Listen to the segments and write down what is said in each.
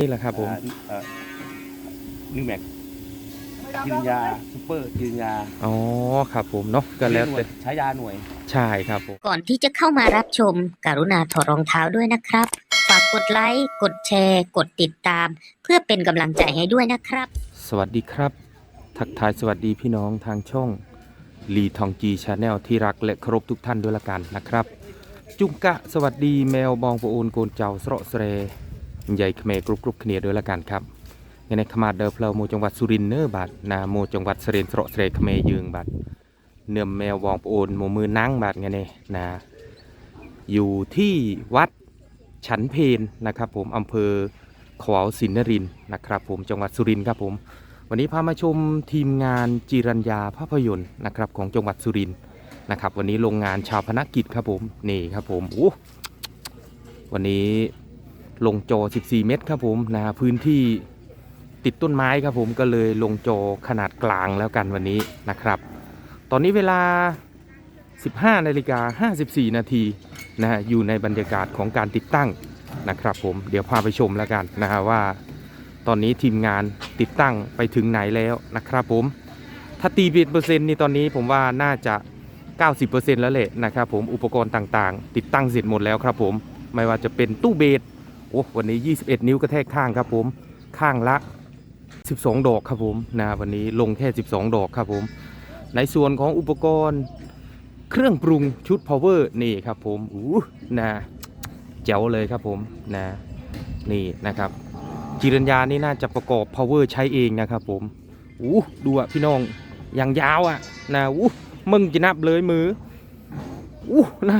นี่แหละครับผมนิวแม็กกินยาซูเปอร์กินยา อ๋อ ครับผมเนาะก็แล้วแต่ใช้ยาหน่วย ใช่ครับผม ก่อนที่จะเข้ามารับชม กรุณาถอดรองเท้าด้วยนะครับ ฝากกดไลค์ กดแชร์ กดติดตาม เพื่อเป็นกำลังใจให้ด้วยนะครับ สวัสดีครับ ทักทายสวัสดีพี่น้องทางช่องลีทองจีชาแนลที่รักและเคารพทุกท่านด้วยละกันนะครับ จุงกะสวัสดีแมวบองปะโอนโกนเจ้าสระเสร ใหญ่เขมกรุบกรุบเขเนียด้วยละกันครับยังในขมาดเดอเพลาโมจังหวัดสุรินเนอร์บัดนาโมจังหวัดเสเรนสระเสรเขมยืงบัดเนื่อมแมวบองโอนโมมือนั่งบัดไงเนี่ยนะอยู่ที่วัดฉันเพนนะครับ ผมอำเภอขวาวสินนรินนะครับผมจังหวัดสุรินครับผม วันนี้พามาชมทีมงานจีรัญญาภาพยนตร์นะครับของจังหวัดสุรินนะครับ วันนี้โรงงานชาวพนักกิจครับผมนี่ครับผมโอ้วันนี้ ลงจอ 14 เมตรครับผมนะพื้นที่ติดต้นไม้ครับผมก็เลยลงจอขนาดกลางแล้วกันวันนี้นะครับ ตอนนี้เวลา 15นาฬิกา54 นาทีนะฮะอยู่ในบรรยากาศของการติดตั้งนะครับผมเดี๋ยวพาไปชมแล้วกันนะฮะว่า ตอนนี้ทีมงานติดตั้งไปถึงไหนแล้วนะครับผมถ้าตีเป็นเปอร์เซ็นต์นี่ตอนนี้ผมว่าน่าจะ 90%แล้วแหละนะครับผมอุปกรณ์ต่างๆ ติดตั้งเสร็จหมดแล้วครับผมไม่ว่าจะเป็นตู้เบส โอ้วันนี้ 21 นิ้วกระแทกข้างครับผม ข้างละ 12 ดอกครับผมนะวันนี้ลงแค่ 12 ดอกครับผม ในส่วนของอุปกรณ์เครื่องปรุงชุด power นี่ครับผมอู้นะแจ๋วเลยครับผมนะนี่นะครับจิรัญญานี่น่าจะประกอบ power ใช้เองนะครับผมอู้ดูอะพี่น้องอย่างยาวอะนะอู้มึงจะนับเลยมืออู้นะ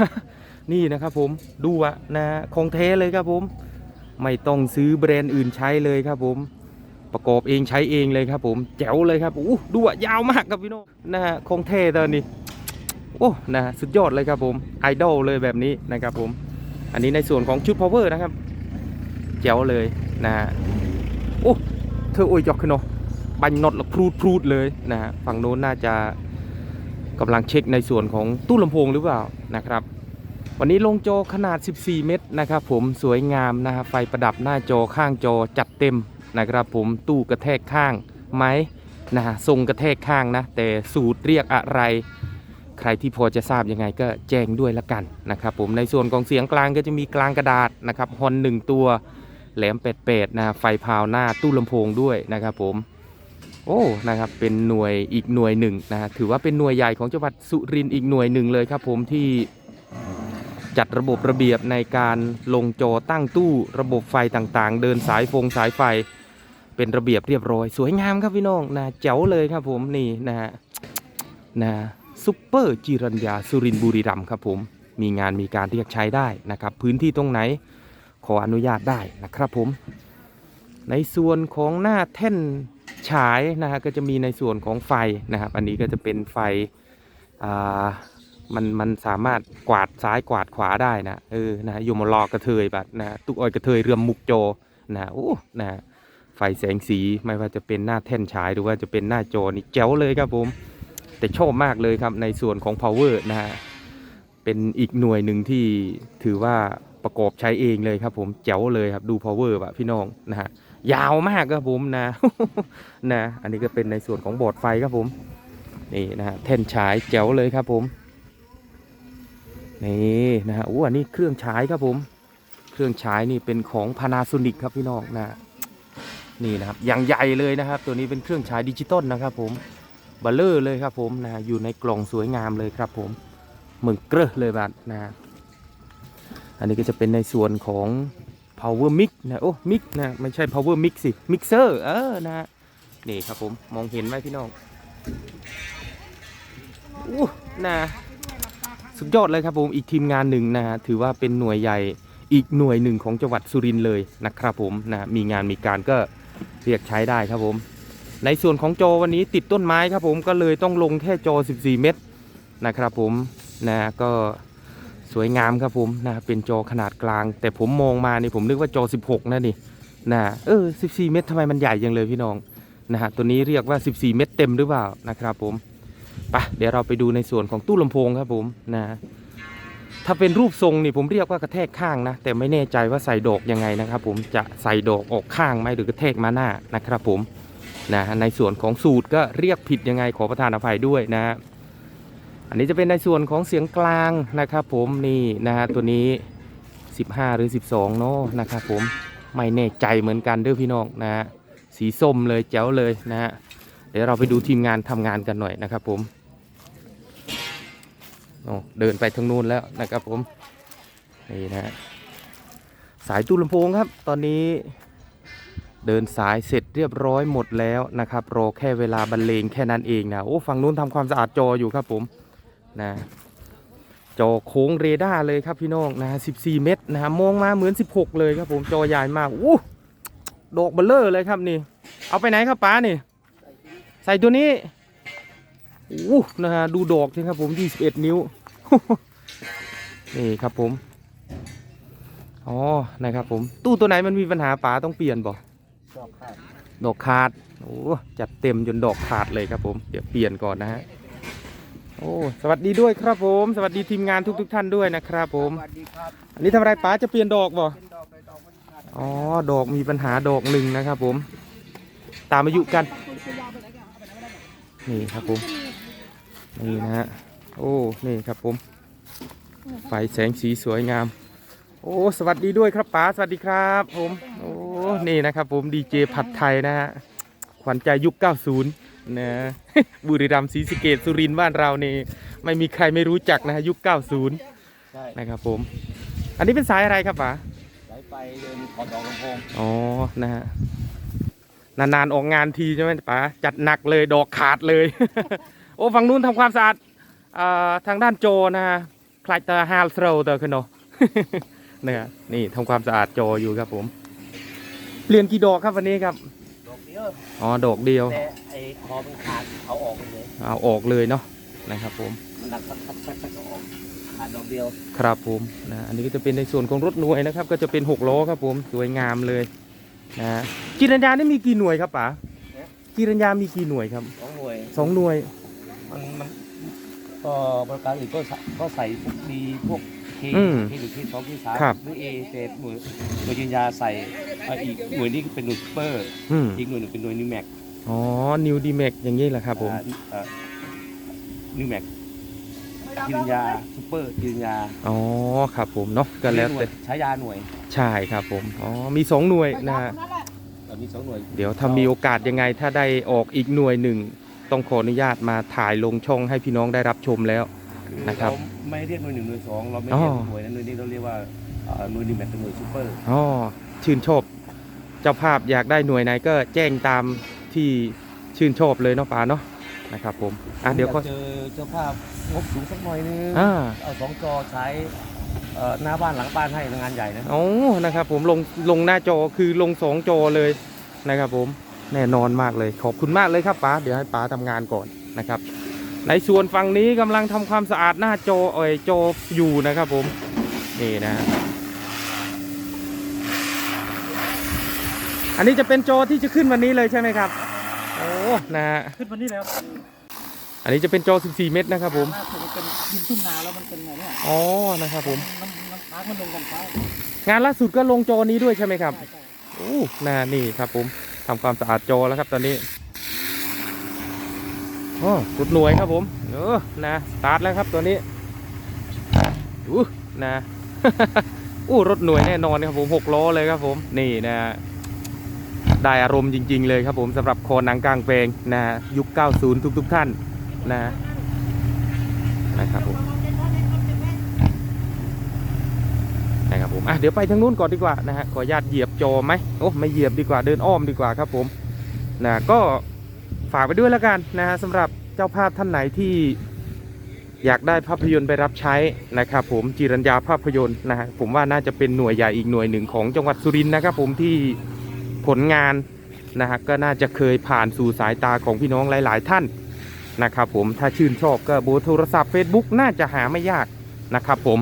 นี่นะครับผมดูอะนะของแท้เลยครับผม ไม่ต้องซื้อแบรนด์อื่นใช้เลยครับผมประกอบเองใช้เองเลยครับผมแจ๋วเลยครับอู้ดูอะยาวมากครับพี่น้องนะฮะของแท้ตอนนี้โอ้นะสุดยอดเลยครับผมไอดอลเลยแบบนี้นะครับผม อันนี้ในส่วนของชุด power นะครับแจ๋วเลยนะฮะโอ้เธอโอ้ยจอกขึ้นเนาะบันน็อตละพรูดพรูดเลยนะฮะฝั่งโน้นน่าจะกำลังเช็คในส่วนของตู้ลำโพงหรือเปล่านะครับ วันนี้ลงจอขนาด 14 เมตรนะครับผมสวยงามนะฮะไฟประดับหน้าจอข้างจอจัดเต็มนะครับผมตู้กระแทกข้างไหมนะฮะทรงกระแทกข้างนะ แต่สูตรเรียกอะไร ใครที่พอจะทราบยังไงก็แจ้งด้วยละกันนะครับผมในส่วนของเสียงกลางก็จะมีกลางกระดาษนะครับฮอนหนึ่งตัวแหลมเป็ดๆนะไฟพาวหน้าตู้ลำโพงด้วยนะครับผมโอ้นะครับเป็นหน่วยอีกหน่วยหนึ่งนะถือว่าเป็นหน่วยใหญ่ของจังหวัดสุรินทร์อีกหน่วยหนึ่งเลยครับผมที่ จัดระบบระเบียบในการลงจอตั้งตู้ระบบไฟต่างๆ เดินสายฟงสายไฟ เป็นระเบียบเรียบร้อย สวยงามครับพี่น้องนะเจ๋วเลยครับผมนี่นะฮะนะซุปเปอร์จิรัญญาสุรินบุรีรัมครับผมมีงานมีการเรียกใช้ได้นะครับ พื้นที่ตรงไหนขออนุญาตได้นะครับผม ในส่วนของหน้าแท่นฉายนะฮะก็จะมีในส่วนของไฟนะครับ อันนี้ก็จะเป็นไฟอ่า มันมันสามารถกวาดซ้ายกวาดขวาได้นะเออนะฮะโยมาลอกระเทยแบบนะตุกออยกระเทยเรือมมุกโจนะโอ้นะฮะไฟแสงสีไม่ว่าจะเป็นหน้าแท่นฉายหรือว่าจะเป็นหน้าจอนี่แจ๋วเลยครับผมแต่ชอบมากเลยครับในส่วนของ power นะฮะเป็นอีกหน่วยหนึ่งที่ถือว่าประกอบใช้เองเลยครับผมแจ๋วเลยครับดู power แบบพี่น้องนะฮะยาวมากครับผมนะนะ อันนี้ก็เป็นในส่วนของบอร์ดไฟครับผมนี่นะฮะแท่นฉายแจ๋วเลยครับผม นี่นะฮะโอ้อันนี้เครื่องฉายครับผม เครื่องฉายนี่เป็นของ Panasonic ครับพี่น้องนะนี่นะครับอย่างใหญ่เลยนะครับ ตัวนี้เป็นเครื่องฉายดิจิตอลนะครับผมบัลเลอร์เลยครับผมนะอยู่ในกล่องสวยงามเลยครับผมเหมือนเกลือเลยบัดนะอันนี้ก็จะเป็นในส่วนของ power mix นะโอ้ mix นะไม่ใช่ power mix สิ mixer เออนะฮะนี่ครับผมมองเห็นไหมพี่น้องอู้นะ สุดยอดเลยครับผมอีกทีมงานหนึ่งนะฮะถือว่าเป็นหน่วยใหญ่อีกหน่วยหนึ่งของจังหวัดสุรินทร์เลยนะครับผมนะมีงานมีการก็เรียกใช้ได้ครับผม ในส่วนของจอวันนี้ติดต้นไม้ครับผมก็เลยต้องลงแค่จอ 14 เมตรนะครับผมนะก็สวยงามครับผมนะเป็นจอขนาดกลาง แต่ผมมองมานี่ผมนึกว่าจอ 16 นะนี่นะเออ 14 เมตรทำไมมันใหญ่ยังเลยพี่น้องนะฮะตัวนี้เรียกว่า 14 เมตรเต็มหรือเปล่านะครับผม ไปเดี๋ยวเราไปดูในส่วนของตู้ลำโพงครับผมนะถ้าเป็นรูปทรงนี่ผมเรียกว่ากระแทกข้างนะ แต่ไม่แน่ใจว่าใส่ดอกยังไงนะครับผมจะใส่ดอกออกข้างไหมหรือกระแทกมาหน้านะครับผมนะในส่วนของสูตรก็เรียกผิดยังไงขอประทานอภัยด้วยนะ อันนี้จะเป็นในส่วนของเสียงกลางนะครับผมนี่นะฮะตัวนี้ 15 หรือ 12เนาะนะครับผมไม่แน่ใจเหมือนกันเด้อพี่น้องนะฮะสีส้มเลยแจ๋วเลยนะฮะเดี๋ยวเราไปดูทีมงานทำงานกันหน่อยนะครับผม เดินไปทางนู้นแล้วนะครับผมนี่นะฮะสายตู้ลำโพงครับ ตอนนี้เดินสายเสร็จเรียบร้อยหมดแล้วนะครับรอแค่เวลาบรรเลงแค่นั้นเองนะโอ้ฝั่งนู้นทำความสะอาดจออยู่ครับผมนะจอโค้งเรดาร์เลยครับพี่น้องนะฮะ14 เมตรนะฮะมองมาเหมือน 16 เลยครับผมจอใหญ่มากอู้ดอกเบลเลอร์เลยครับนี่ เอาไปไหนครับป้านี่ ใส่ตัวนี้อู้นะฮะดูดอกสิครับผม 21 นิ้ว นี่ครับผม อ๋อ นะครับผม ตู้ตัวไหนมันมีปัญหาป๋าต้องเปลี่ยนบ่ชอบข้าวดอกขาด โอ้ จัดเต็มจนดอกขาดเลยครับผม เดี๋ยวเปลี่ยนก่อนนะฮะ โอ้ สวัสดีด้วยครับผม สวัสดีทีมงานทุก ๆท่านด้วยนะครับผม สวัสดีครับ อันนี้ทำอะไรป๋าจะเปลี่ยนดอกบ่เป็นดอกใบดอกมันขาดอ๋อ ดอกมีปัญหาดอกหนึ่งนะครับผม ตามอายุกัน นี่ครับผม นี่นะฮะ โอ้ นี่ครับผม ไฟแสงสีสวยงาม โอ้ สวัสดีด้วยครับป๋า สวัสดีครับผม โอ้ นี่นะครับผมดีเจผัดไทยนะฮะ ขวัญใจยุค 90 นะ บุรีรัมย์ศรีสะเกดสุรินทร์บ้านเรานี่ ไม่มีใครไม่รู้จักนะฮะยุค 90 ใช่นะครับผม อันนี้เป็นสายอะไรครับป๋า สายไฟเดินขอดดอกลำโพงอ๋อ นะฮะ นานๆออกงานทีใช่ไหมป๋า จัดหนักเลย ดอกขาดเลย โอ้ ฝั่งนู้นทำความสะอาดอ่า ทางด้านโจนะฮะคลายตาฮาลโตรเตอร์ขึ้นเนาะนะฮะนี่ทำความสะอาดโจอยู่ครับผมเปลี่ยนกี่ดอกครับวันนี้ครับดอกเดียวอ๋อดอกเดียวแต่ไอ้คอมันขาดเอาออกไปเลยเอาออกเลยเนาะนะครับผมมันหนักสักสักสักสักออกขาดดอกเดียวครับผมนะอันนี้ก็จะเป็นในส่วนของรถหน่วยนะครับ ก็จะเป็น6ล้อครับผมสวยงามเลยนะฮะจิรัญญานี่มีกี่หน่วยครับป๋าจิรัญญามีกี่หน่วยครับสองหน่วยสองหน่วยมันมัน ก็บริการอื่นก็ใส่ก็ใส่พวกดีพวกเคอืมเคหนึ่งเคสองเคสามครับ หรือเอเศษหน่วยหน่วยยืนยาใส่เอ่ออีกหน่วยนี้เป็นหน่วยซูเปอร์ อืมอีกหน่วยหนึ่งเป็นหน่วยนิวแม็กอ๋อนิวดีแม็กอย่างนี้แหละครับผม นิวแม็กยืนยาซูเปอร์ยืนยาอ๋อครับผมเนาะก็แล้วหน่วแต่ยใช้ยาหน่วยใช่ครับผมอ๋อมีสองหน่วยนะฮะ ตอนนี้สองหน่วย เดี๋ยวถ้ามีโอกาสยังไงถ้าได้ออกอีกหน่วยหนึ่ง ต้องขออนุญาตมาถ่ายลงช่องให้พี่น้องได้รับชมแล้ว นะครับเราไม่เรียกหน่วยหนึ่งหน่วยสองเราไม่อ๋อเรียกหน่วยนั้นหน่วยนี้เราเรียกว่าเอ่อหน่วยนิวแม็กเป็นหน่วยซูเปอร์อ๋อชื่นชอบเจ้าภาพอยากได้หน่วยไหนก็แจ้งตามที่ชื่นชอบเลยเนาะป๋าเนาะนะครับผมอะเดี๋ยวอก็ยากเจอเจ้าภาพงบสูงสักหน่อยนึงอ่าเอาสองจอใช้เอ่อหน้าบ้านหลังบ้านให้งานใหญ่นะโอ้นะครับผมลงลงหน้าจอคือลงสองจอเลยนะครับผม แน่นอนมากเลยขอบคุณมากเลยครับป๋าเดี๋ยวให้ป๋าทำงานก่อนนะครับ ในส่วนฝั่งนี้กำลังทำความสะอาดหน้าจอเอ่ยจออยู่นะครับผมนี่นะอันนี้จะเป็นจอที่จะขึ้นวันนี้เลยใช่ไหมครับโอ้นะฮะขึ้นวันนี้แล้วอันนี้จะเป็นจอ 14 เมตรนะครับผมล่าสุดมันเป็นดินทุ่งนาแล้วมันเป็นไงเนี่ยอ๋อนะครับผมน้ำน้ำค้างมันลงกันฟ้างานล่าสุดก็ลงจอนี้ด้วยใช่ไหมครับใช่ใช่โอ้นานี่ครับผม ทำความสะอาดจอแล้วครับตอนนี้โอ้รถหน่วยครับผมเออนะสตาร์ทแล้วครับตัวนี้อู้นะอู้รถหน่วยแน่นอนครับผมหกล้อเลยครับผมนี่นะได้อารมณ์จริง ๆ เลยครับผมสำหรับคอหนังกลางแปลงนะยุค 90 ทุกๆท่านนะนะครับผม นะครับผมอะเดี๋ยวไปทางนู้นก่อนดีกว่านะฮะขออนุญาตเหยียบจอไหมโอ้ไม่เหยียบดีกว่าเดินอ้อมดีกว่าครับผมนะก็ฝากไปด้วยแล้วกันนะฮะสำหรับเจ้าภาพท่านไหนที่อยากได้ภาพยนตร์ไปรับใช้นะครับผมจิรัญญาภาพยนตร์นะฮะผมว่าน่าจะเป็นหน่วยใหญ่อีกหน่วยหนึ่งของจังหวัดสุรินทร์นะครับผมที่ผลงานนะฮะก็น่าจะเคยผ่านสู่สายตาของพี่น้องหลาย ๆ ท่านนะครับผมถ้าชื่นชอบก็เบอร์โทรศัพท์ Facebook น่าจะหาไม่ยากนะครับผม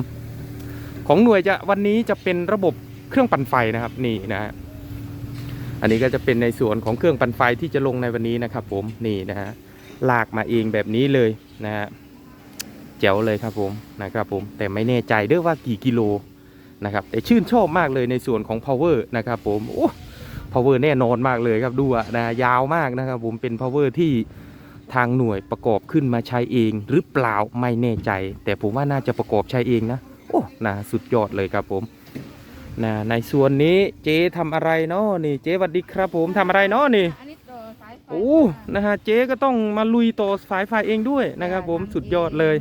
ของหน่วยจะวันนี้จะเป็นระบบเครื่องปั่นไฟนะครับนี่นะฮะอันนี้ก็จะเป็นในส่วนของเครื่องปั่นไฟที่จะลงในวันนี้นะครับ ผมนี่นะฮะลากมาเองแบบนี้เลยนะฮะแจ๋วเลยครับผมนะครับผมแต่ไม่แน่ใจเด้อว่ากี่กิโลนะครับแต่ชื่นชอบมากเลยในส่วนของ power นะครับผมโอ้ power แน่นอนมากเลยครับดูอะนะยาวมากนะครับผมเป็น power ที่ทางหน่วยประกอบขึ้นมาใช้เอง หรือเปล่าไม่แน่ใจ แต่ผมว่าน่าจะประกอบใช้เองนะ โอ้นะสุดยอดเลยครับผมนะในส่วนนี้เจ๊ทำอะไรเนาะนี่เจ๊สวัสดีครับผมทำอะไรเนาะนี่อันนี้ต่อสายไฟโอ้นะฮะเจ๊ก็ต้องมาลุยต่อสายไฟเองด้วยนะครับผมสุดยอดเลย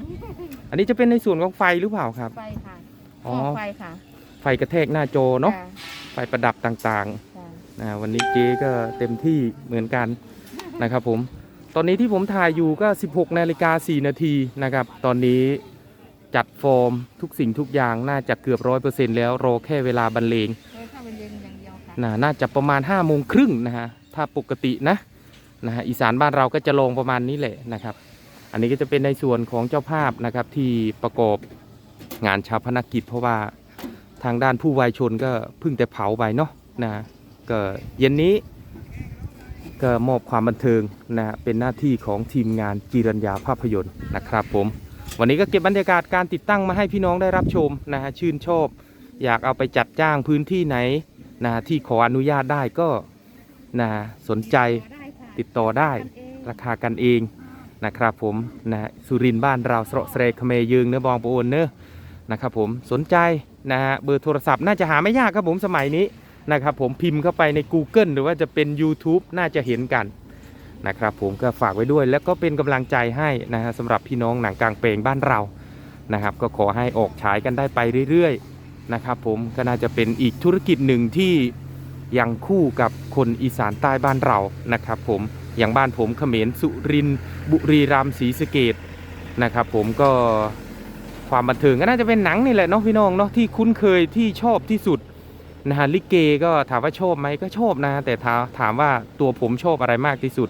อันนี้จะเป็นในส่วนของไฟหรือเปล่าครับ ไฟค่ะอ๋อหม้ไฟค่ะ ไฟกระแทกหน้าจอเนาะค่ไฟประดับต่างค่ะๆนะวันนี้เจ๊ก็เต็มที่เหมือนกันนะครับผม ตอนนี้ที่ผมถ่ายอยู่ก็ 16นาฬิกา4นาทีนะครับ ตอนนี้ จัดฟอร์มทุกสิ่งทุกอย่างน่าจะเกือบร้อยเปอร์เซ็นต์แล้วรอแค่เวลาบรรเลงโดยเข้าเป็นเย็นอย่างเดียวค่ะนะน่าจะประมาณ5้าโมงครึ่งนะฮะถ้าปกตินะนะฮะอีสานบ้านเราก็จะลงประมาณนี้แหละนะครับ อันนี้ก็จะเป็นในส่วนของเจ้าภาพนะครับที่ประกอบงานชาพนกิจ เพราะว่าทางด้านผู้วายชนก็เพิ่งแต่เผาไปเนาะนะก็เย็นนี้ก็มอบความบันเทิงนะเป็นหน้าที่ของทีมงานจีรัญญาภาพยนตร์นะครับผม วันนี้ก็เก็บบรรยากาศการติดตั้งมาให้พี่น้องได้รับชมนะฮะชื่นชอบ อยากเอาไปจัดจ้างพื้นที่ไหนนะที่ขออนุญาตได้ก็นะสนใจติดต่อได้ราคากันเองนะครับผมนะสุรินทร์บ้านเราสระเสรคเมยืงเนื้อบองปโอนเนื้อนะครับผมสนใจนะฮะเบอร์โทรศัพท์น่าจะหาไม่ยากครับผมสมัยนี้นะครับผมพิมพ์เข้าไปใน Google หรือว่าจะเป็น YouTube น่าจะเห็นกัน นะครับผมก็ฝากไว้ด้วย แล้วก็เป็นกำลังใจให้นะฮะสำหรับพี่น้องหนังกลางเปลงบ้านเรานะครับ ก็ขอให้ออกฉายกันได้ไปเรื่อยๆนะครับผมก็น่าจะเป็นอีกธุรกิจหนึ่งที่ยังคู่กับคนอีสานใต้บ้านเรานะครับผมอย่างบ้านผมเขมรสุรินบุรีรัมย์ศรีสะเกดนะครับผมก็ความบันเทิงก็น่าจะเป็นหนังนี่แหละเนาะพี่น้องเนาะที่คุ้นเคยที่ชอบที่สุดนะฮะลิเกก็ถามว่าชอบไหมก็ชอบนะ แต่ถามว่าตัวผมชอบอะไรมากที่สุด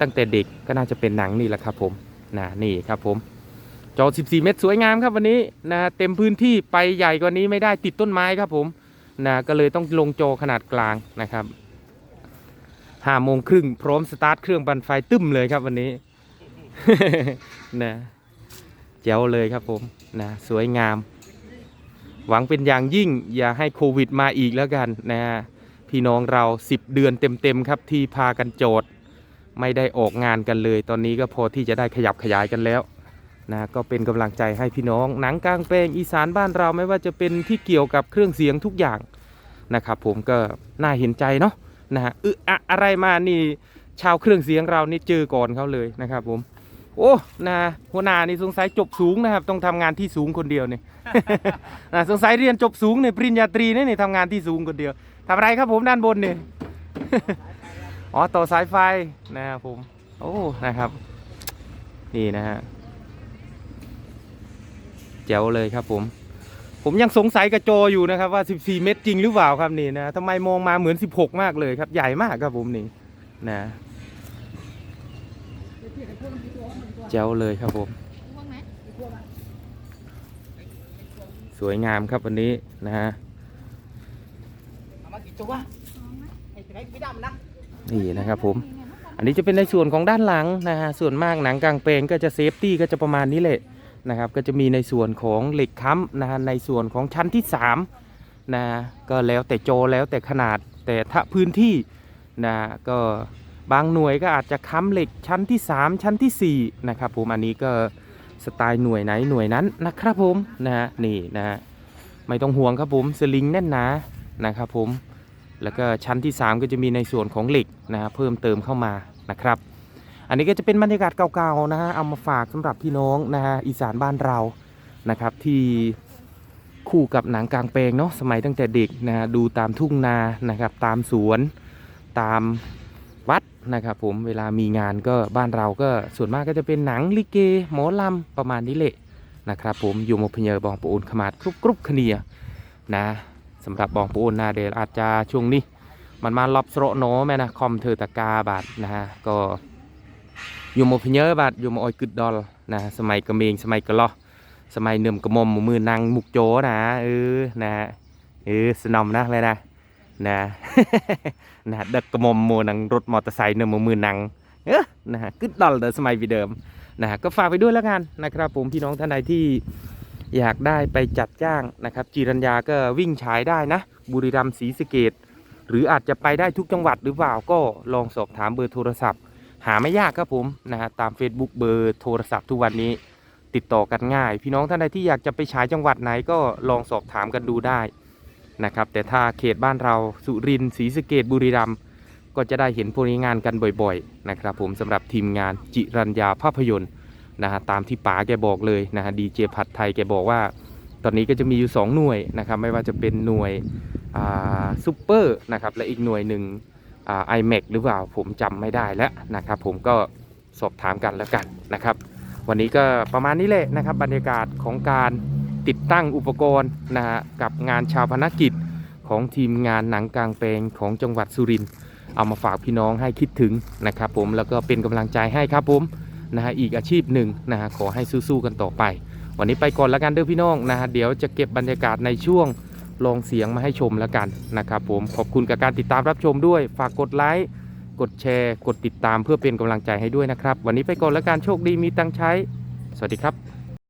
ตั้งแต่เด็กก็น่าจะเป็นหนังนี่แหละครับผมนะนี่ครับผมจอ 14 เมตรสวยงามครับวันนี้นะเต็มพื้นที่ไปใหญ่กว่านี้ไม่ได้ติดต้นไม้ครับผมนะก็เลยต้องลงจอขนาดกลางนะครับห้าโมงครึ่งพร้อมสตาร์ทเครื่องบันไฟตึ้มเลยครับวันนี้นะเจ๋วเลยครับผมนะสวยงาม หวังเป็นอย่างยิ่งอย่าให้โควิดมาอีกแล้วกันนะพี่น้องเรา 10 เดือนเต็มๆครับที่พากันโจทย์ ไม่ได้ออกงานกันเลย ตอนนี้ก็พอที่จะได้ขยับขยายกันแล้วนะก็เป็นกำลังใจให้พี่น้อง หนังกลางแปลงอีสานบ้านเราไม่ว่าจะเป็นที่เกี่ยวกับเครื่องเสียงทุกอย่างนะครับผมก็น่าเห็นใจเนาะนะฮะอึอะอะไรมานี่ชาวเครื่องเสียงเรานี่เจอก่อนเขาเลยนะครับผม โอ้นะหัวหน้านี่สงสัยจบสูงนะครับ ต้องทำงานที่สูงคนเดียวเนี่ยนะสงสัยเรียนจบสูงเนี่ยปริญญาตรีเนี่นี่ทำงานที่สูงคนเดียวทำอะไรครับผมด้านบนเนี่ย อ๋อต่อสายไฟนะครับผม โอ้ นะครับ นี่นะฮะแจ๋วเลยครับผม ผมยังสงสัยกระโจอยู่นะครับว่า 14 เมตรจริงหรือเปล่าครับนี่นะทำไมมองมาเหมือน 16 มากเลยครับ ใหญ่มากครับผมนี่นะแจ๋วเลยครับผม สวยงามครับวันนี้นะฮะ เอามากี่ตัวไอ้ไหนไม่ดำนะ นี่นะครับผม อันนี้จะเป็นในส่วนของด้านหลังนะฮะส่วนมากหนังกลางแปลงก็จะเซฟตี้ก็จะประมาณนี้แหละนะครับ ก็จะมีในส่วนของเหล็กค้ำนะฮะในส่วนของชั้นที่3นะก็แล้วแต่โจแล้วแต่ขนาดแต่ถ้าพื้นที่นะก็บางหน่วยก็อาจจะค้ำเหล็กชั้นที่ 3 ชั้นทีสี่4นะครับผมอันนี้ก็สไตล์หน่วยไหนหน่วยนั้นนะครับผมนะฮะนี่นะฮะไม่ต้องห่วงครับผมสลิงแน่นหนานะครับผม แล้วก็ชั้นที่ 3 ก็จะมีในส่วนของเหล็กนะฮะเพิ่มเติมเข้ามานะครับ อันนี้ก็จะเป็นบรรยากาศเก่าๆนะฮะเอามาฝากสำหรับพี่น้องนะฮะอีสานบ้านเรานะครับที่คู่กับหนังกลางแปลงเนาะสมัยตั้งแต่เด็กนะฮะดูตามทุ่งนานะครับตามสวนตามวัดนะครับผมเวลามีงานก็บ้านเราก็ส่วนมากก็จะเป็นหนังลิเกหมอลำประมาณนี้แหละนะครับผมอยู่มพเยบองปูนขมาดกรุบกรุบขเนียนะ สำหรับ บองปูนนาเดลอาจจะช่วงนี้ มันมาลอบสโรโนแม่นะคอมเธอตะกาบาดนะฮะก็อยู่หมพิเยบาดอยู่หมออยกึดดอลนะสมัยกระเมงสมัยกระลอสมัยเนิ่มกระมมมือนางมุกโจนะเออนะเออสนอมนะเลยนะนะนะเด็กกระมมมือนังรถมอเตอร์ไซค์เนิ่มมือนางเออนะฮะกึดดอลเดอสมัยวีเดิมนะฮะก็ฝากไปด้วยแล้วกันนะครับผมพี่น้องท่านใดที่ อยากได้ไปจัดจ้างนะครับ จีรัญญาก็วิ่งฉายได้นะ บุรีรัมย์ศรีสะเกดหรืออาจจะไปได้ทุกจังหวัดหรือเปล่าก็ลองสอบถามเบอร์โทรศัพท์ หาไม่ยากครับผมนะฮะตาม Facebook เบอร์โทรศัพท์ทุกวันนี้ติดต่อกันง่าย พี่น้องท่านใดที่อยากจะไปฉายจังหวัดไหนก็ลองสอบถามกันดูได้นะครับแต่ถ้าเขตบ้านเราสุรินทร์ศรีสะเกดบุรีรัมย์ก็จะได้เห็นพวกนี้งานกันบ่อยๆนะครับผมสำหรับทีมงานจิรัญญาภาพยนตร์ นะฮะตามที่ป๋าแกบอกเลยนะฮะดีเจผัดไทยแกบอกว่า ตอนนี้ก็จะมีอยู่ 2 หน่วยนะครับไม่ว่าจะเป็นหน่วยซูเปอร์นะครับและอีกหน่วยหนึ่งไอแม็กหรือเปล่าผมจำไม่ได้แล้วนะครับ ผมก็สอบถามกันแล้วกันนะครับ วันนี้ก็ประมาณนี้แหละนะครับ บรรยากาศของการติดตั้งอุปกรณ์นะฮะกับงานชาวพนักกิจของทีมงานหนังกลางแปลงของจังหวัดสุรินทร์เอามาฝากพี่น้องให้คิดถึงนะครับ ผมแล้วก็เป็นกำลังใจให้ครับผม นะฮะอีกอาชีพหนึ่งนะฮะขอให้สู้ๆกันต่อไป วันนี้ไปก่อนแล้วกันเด้อพี่น้องนะฮะเดี๋ยวจะเก็บบรรยากาศในช่วงลองเสียงมาให้ชมแล้วกันนะครับผมขอบคุณกับการติดตามรับชมด้วย ฝากกดไลค์กดแชร์ กดติดตามเพื่อเป็นกำลังใจให้ด้วยนะครับ วันนี้ไปก่อนแล้วกันโชคดีมีตังใช้ สวัสดีครับ